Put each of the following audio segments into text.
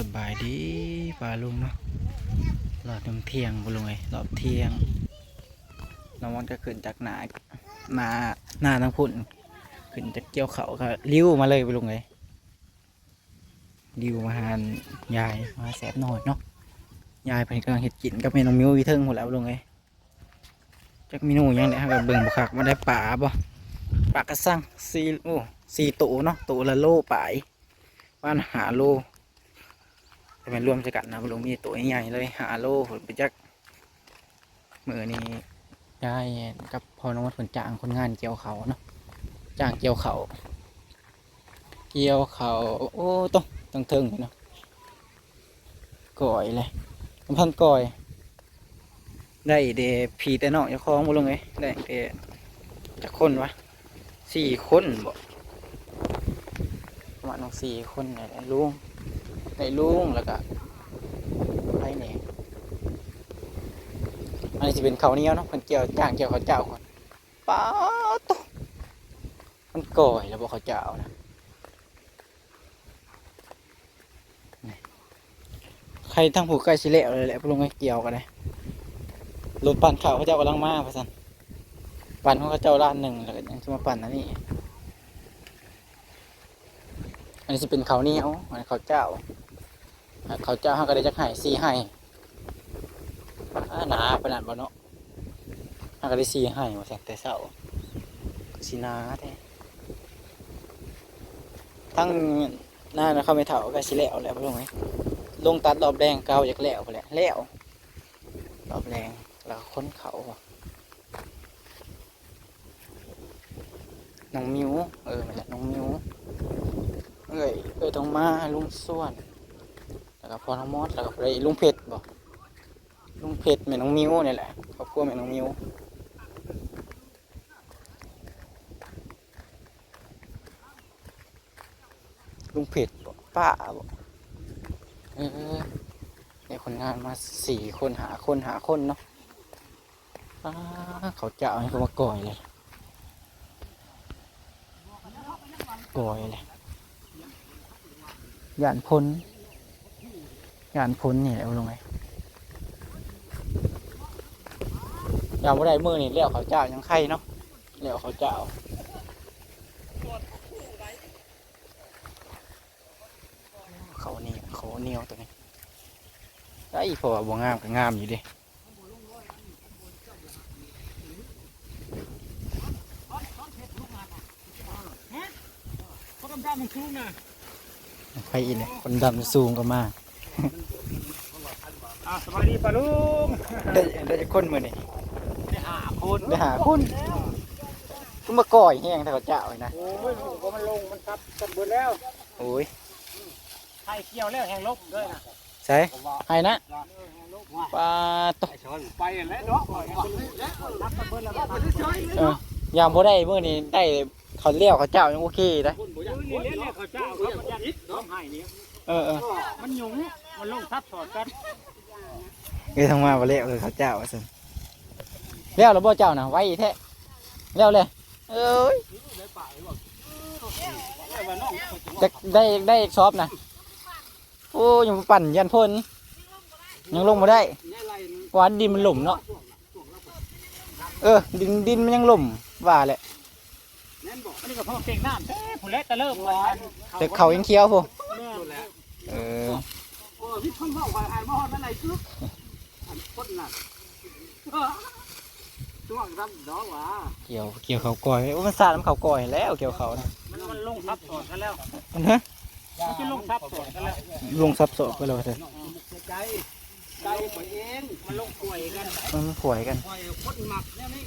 สบายดีปลาลุงเนาะรอบน้ำเที่ยงปลุงไงรอบเที่ยงน้องมันก็ขึ้นจากหนาหนาหน้าทั้งพุ่นขึ้นจากเกี่ยวเขาก็ลิ้วมาเลยปลุงไงลิ้วมาหานยายมาแสบหน่อยเนาะยายเพิ่นกำลังเห็ดกินกับเมน้องมิวอีเทิงหมดแล้วลุงไงจักเมนูยังไงฮะกับเบิ่งบุคักมาได้ป่าบ่ปลากระสังสี่โอ้สี่ตัวเนาะตัวละโลปลายว่านหาโล เป็นรวมสกัดนะลุงมีตัวใหญ่เลยหาโลผลไปจักมือนี้ได้กับพอน้องวัดผลจ้างคนงานเกี่ยวเขาเนาะจ้างเกี่ยวเขาเกี่ยวเขาโอ้ต้องต้องเทิงเนาะก่อยเลยกำพังก่อย ได้เดผีแต่นอกอย่าคล้องบุลุงเลยได้เดจะคนวะสี่คนบ่ประมาณน้องสี่คนเนี่ยลุง ในลุงแล้วก็ไผ่เนี่ยอันนี้จะเป็นเขาเนี้ยเนาะมันเกี่ยวจ้างเกี่ยวเขาเจ้าคนป้าตุ๊มันก่อยแล้วบอกเขาเจ้านะใครทั้งผูกใกล้ชิเละเลยแหละพวกลงไอ้เกี่ยวกันเลยรถปั่นข่าวเขาเจ้ากำลังมาพะสันปั่นของเขาเจ้าด้านหนึ่งแล้วก็ยังจะมาปั่นอันนี้อันนี้จะเป็นเขาเนี้ยวอันนี้เขาเจ้า เขาเจ้าห้าก็ได้จักไห้สี่ไห้อ่าหนาขนาดบ่เนาะห้าก็ได้สี่ไห้มาแสงแต่เศร้าสีนาแท้ทั้งหน้านะเขาไม่เท่าก็สิแล้วแล้วพ่ลงไงลงตัดรอบแรงเกาอยากแล้วไปแหละแล้วรอบแรงแล้วค้นเขาน้องมิวเออนั่นแหละน้องมิวเอ้ยเอ้ยต้องมาลุงส่วน แล้วก็พอน้องมอสแล้วก็ไปลุงเพชรบอกลุงเพชรแม่น้องมิวนี่แหละครอบครัวแม่น้องมิวลุงเพชรบอกป้าบอกเออได้คนงานมาสี่คนหาคนหาคนเนาะป้าเขาจะเอาให้เขามาก่อยเลยก่อยเลยย่านพ้น ยานพ้นนี่แหละลงไงยามบ่ได้มือนี่เลี้ยวเขาเจ้ายังไข่เนาะเลี้ยวเขาเจ้าเขานี่เขาเหนียวตัวนี้ได้พอบ่งามก็งามอยู่เดิเขาดำดำมันสูงนะไข่อีเนี่ยคนดำสูงก็มาก อ่าสวัสดีปะลุงได้ได้จะคนมือนี่ได้หาคนได้หาคนก็มาก่อยแห้งแต่เขาเจ้าเลยนะโอ้ยก็มันลงมันทับกันเบิดแล้วโอ้ยไข่เกี่ยวแล้วแหงลบเลยนะใส่ผมว่าให้นะแหงลบว่าปลาตกไอ้ชอนไปแล้วเนาะทับกันเบิดแล้วมันใช่เออยามบ่ได้มือนี่ได้เขาเลี้ยวเขาเจ้ายังโอเคนะคุณบ่อยากนี่เลี้ยงเขาเจ้า ครับมันยิดน้องให้นี่เออเออมันหยุ่งมันลงทับสอดกันเอ้ยทางมาบ่แล้วเลยเขาเจ้าว่าซั่นแล้วแล้วบ่เจ้าน่ะไว้แท้แล้วเลยเอ้ยจะได้ได้อีกซอบนะโอ้ยังบ่ปั่นยันพ่นยังลงมาได้หวานดินมันหล่มเนาะเออ ดินดินมันยังหล่มว่าแหละนั่นบอกอันนี้ก็พ่อเก่งน้ำเต้ผู้เล็กตะเริ่มมันแต่เขายังเคี้ยวพอแม่แล้วเออโอ้พี่คนบอกว่าอ่านมาฮอดมันไหนซึกคนน่ะช่วงรับดอกว่าเกี่ยวเกี่ยวเขาก่อยโอ้มันสาดน้ำเขาก่อยแล้วเกี่ยวเขานะมันมันลงทับสอดกันแล้วมันฮะมันจะลงทับสอดกันแล้วลงซับสอบไปเลยเถอะใจใจไปเองมันลงป่วยกันมันป่วยกันป่วยคนหมักเนี่ยนี่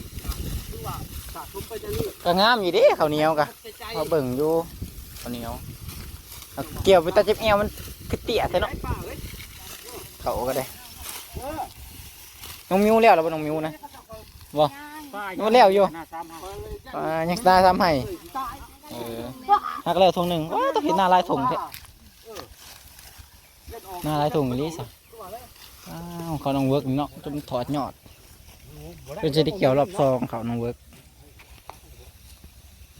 คือว่าสะสมไปจะนี่ก็งามอยู่เดิข้าวเหนียวกะใจใจมาเบิ่งอยู่ข้าวเหนียวเอาเกี่ยวไปตาเจ็บเอวมัน คือเตี้ยแท้เนาะป่าเลยเขาก็ได้เออน้องมิวแล้วหรือบ่น้องมิวนะป่ามันแล้วอยู่หน้าซ้ำให้อ่ายังตาทำให้เออหักแล้วทงหนึ่งว้าต้องเห็นหน้าลายถุงแท้หน้าลายถุงอีหลีสะอ้าวเขาน้องเวิร์กนี่เนาะจนถอดยอดเพื่อจะได้เกี่ยวรอบซองเขาน้องเวิร์ก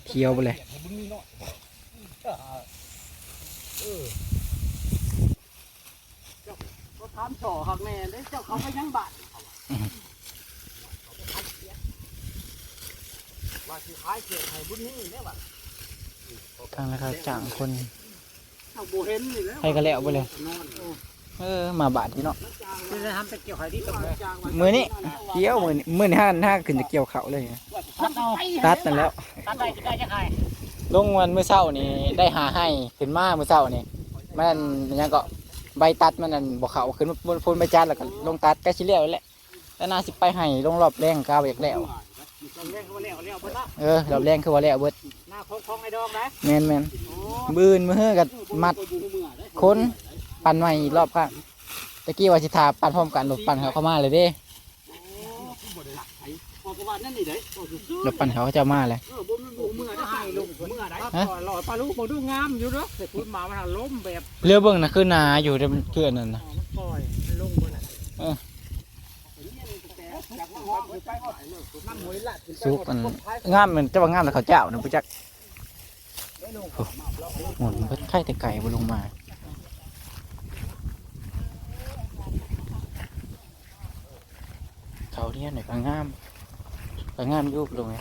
เที่ยวไปเลยามช่อหักแม่ได้เจ้าเขาไปยังบ้านว่าสิขายเกียรให้บุญนี่เนี่ยว่ะทางราคาจ้างคนเอาบ่เห็นนี่แล้วให้ก็แล้วไปเลย นอนเออเออ มาบาทที่เนาะคือจะทำเป็นเกี่ยวไข่ที่ตรงนี้จ้างไว้มือนี้เกี่ยวมือนี้มือนี้ห้าห้าขึ้นจะเกี่ยวเขาเลยตัดเอาตัดนั่นแล้ว ตัดได้จะได้จะใครลงวันเมื่อเช้านี่ได้หาให้ขึ้นมาเมื่อเช้านี่มันมันยังก็ ใบตัดมันนั่นบอกเขาขึ้นบนพูนใบจัดแล้วก็ลงตัดใกล้ชิเลี้ยวแล้วแหละแล้วน่าสิไปให้ลงรอบแรงกาวอยากแล้วตรงนี้เขาเรียกเขาเรียกเพิ่นละเออรอบแรงคือว่าแล้วเบิดหน้าโค้งของไอ้ดองนะแมนแมนบืนมือกับมัดคนปั่นใหม่อีกรอบข้างตะกี้ว่าสิทาปั่นพร้อมกันรถปั่นเขาเข้ามาเลยเด้พอกว่านั่นนี่เด้โอ้ซื่อรถปั่นเขาเขาจะเอามาเลย เมื่อได้ให้ลูกเมื่อไหร่ฮะ หล่อปลาลูกบ่ดูงามอยู่เนาะแต่คุณมามันล้มแบบเรือเบิ่งนะคือนาอยู่เดี๋ยวมันเกลือนนั่นนะมันปล่อยมันลงบนน่ะจากว่าหอมไปหอดเลยน้ำหวยละสุกมัน งามมันจะว่างามแต่เขาวเจ้านะปุ๊จักโอ้หมุนเพิ่นไข่แต่ไก่บ่ลงมา เขาเนี่ยไหนก็งามก็งามอยุบลงไง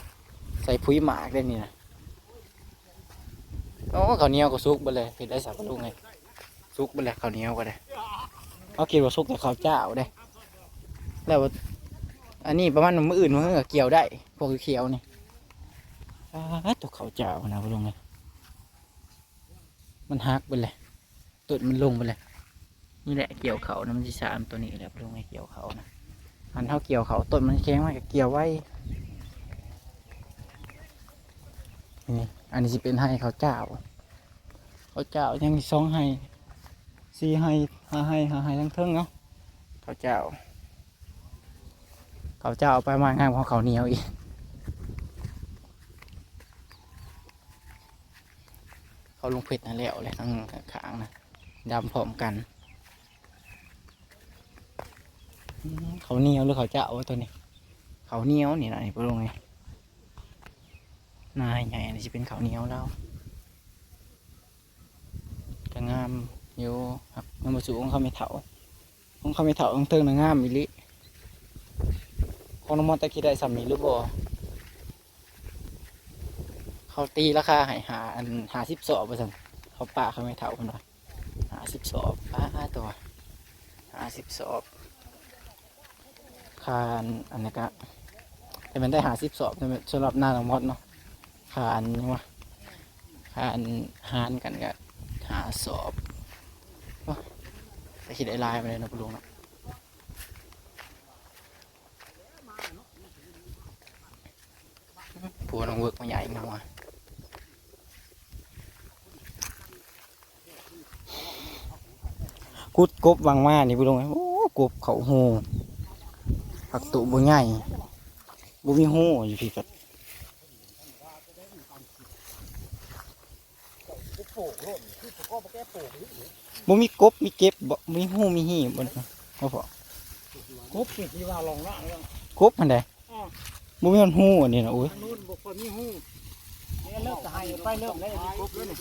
ใส่ปุ๋ยหมากได้นี่นะโอ้ข้าวเหนียวก็สุกไปเลยเห็ดได้สับลูกไงสุกไปเลยข้าวเหนียวก็ได้เอากินว่าสุกแต่ข้าวเจ้าได้แล้วอันนี้ประมาณมืออื่นมันก็เกี่ยวได้ พวกเขียวนี่อ้าตัวข้าวเจ้านะพวกลงไงมันหักไปเลยตุดมันลงไปเลยนี่แหละเกี่ยวเขานะมันจะสามตัวนี้แหละพวกลงไงเกี่ยวเขานะอันเท่าเกี่ยวเขาต้นมันแข็งมากเกี่ยวไว้ นี่อันนี้จะเป็นให้เขาเจ้า เขาเจ้ายังมีสองให้สี่ให้ห้าให้ห้าให้ทั้งเทิงเนาะเขาเจ้า เขาเจ้าเอาไปมางานของเขาเหนียวอีกเขาลงเพชรนั่นแล้วเลยทั้งขางนะดำพร้อมกัน เขาเหนียวหรือเขาเจ้าวะตัวนี้ เขาเหนียวนี่นะนี่พวกลงไง นายใหญ่อันนี้จะเป็นเขาเหนียวแล้วก็งามอยู่ครับงามมาสูงของเขาไม่เถาของเขาไม่เถาของเทิงนะงามมิลิของน้ำมันตะกี้ได้สามีหรือบ่เขาตีราคาใหายหาอันหาสิบสอบไปสั่นเขาป่าเขาไม่เถาคนว่าหาสิบสอบป้าตัวหาสิบสอบคานอันนี้ก็แต่มันได้หาสิบสอบสำหรับหน้าของมดเนาะ คานวะคานหานกันก็หาสอบโอ้ยแต่คิดไอ้ลายไปเลยนะคุณลุงเนาะผัวน้องเวิร์กมาใหญ่เงาอะกุดกบวางมานี่คุณลุงโอ้กบเขาโหผักตุบ่ใหญ่บ่มีหูอยู่พี่กั ดบ่มีกบมีเก็บบ่มีหูมีหีบ่นะบ่พอกบปิดที่ว่าลองละเรื่องกบมันได้บ่มีมันหูอันนี้นะโอ้ยทางนู้นบอกว่ามีหูเนี่ยเริ่มจะให้ไปเริ่มได้มีกบแล้วนี่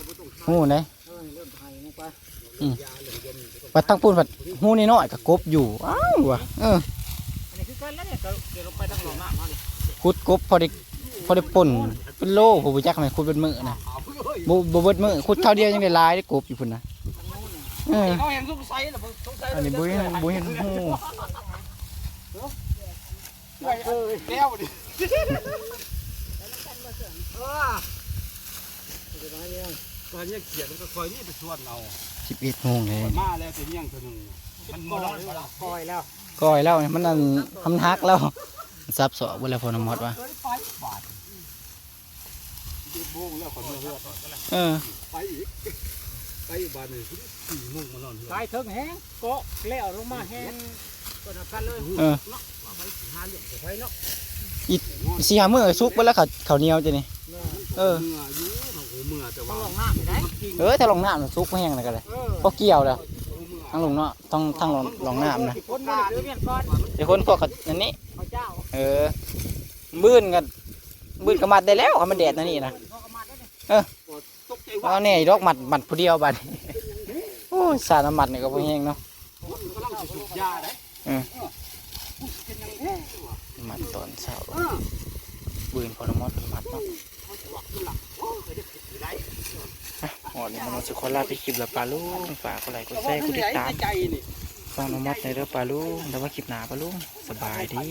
หูไหนเออเริ่มให้ลงไปปัดตั้งปูนปัดหูน้อยๆก็กบอยู่อ้าวว่ะเอออันนี้คือกันแล้วเนี่ยก็เดี๋ยวลงไปทางหลองน้ำมานี่ขุดกบพอได้พอได้ป่นเป็นโลผมบ่จักแม่นขุดเป็นมื้อนะ บ่บ่เบิดมื้อขุดเท่าเดียวยังได้หลายได้กบอยู่พุ่นนะเออเขาเห็นสงสัยเหรอสงสัยอันนี้บ่เห็นบ่เห็นหูเออแล้วดิตอนนี้เขียนมันก็คอยนี่ไปชวนเรา11โมงเลยมาแล้วแต่ยังตัวหนึ่งมันมอนปล่อยแล้วก้อยแล้วมันนั่นทำทักแล้วซับสอบเวลาพอนำหมดวะ เคยไปบาทเจ็ดโมงแล้วคนเลือดเออไปอีกไปอีกบาทหนึ่งสี่โมงมานอนเหือสายเถิงแห้งเกาะแล้วลงมาแห้งก็นับกันเลยเออหาเหลี่ยมไปเนาะสีหาเมื่อซุกไปแล้วเขาเขาวเหนียวจะนี่เออเมื่ออยู่เขาโหเมื่อแต่ต้อว่างลงน้ำไม่ได้เออถ้าลงน้ำน่ะซุกไม่แห้งเลยกันเลยเออพอเกี่ยวแล้วทั้งลงเนาะต้องทั้งลงลงน้ำนะคนมาเดือเมียนก่อนเดี๋ยวคนพวกเขาอันนี้เขาเจ้าเออบื้นกัน บื้นกระมัดได้แล้วเขามันแดดนะนี่นะเขาก็มาได้เนี่ยตกใจเอาเนี่ยดอกหมัดหมัดผู้เดียวบัดโอ้ยสารน้ำมัดนี่ก็พอแห้งเนาะกำลังสิถูกยาได้อืมเป็นยังแท้ว่ะมัดตอนเช้าเออบืนพอน้ำมอดเป็นมัดเนาะเขาจะบอกคือหลักโอ้เคยได้ผิดหรือไรอะหอดนี่มันจะขอลาไปคลิปละปลาลุงฝากกดไลค์กดแชร์กดติดตามใจนี่ฟังน้องมดในเรื่องปลาลุงแล้วว่าคลิปหนาปลาลุงสบายดี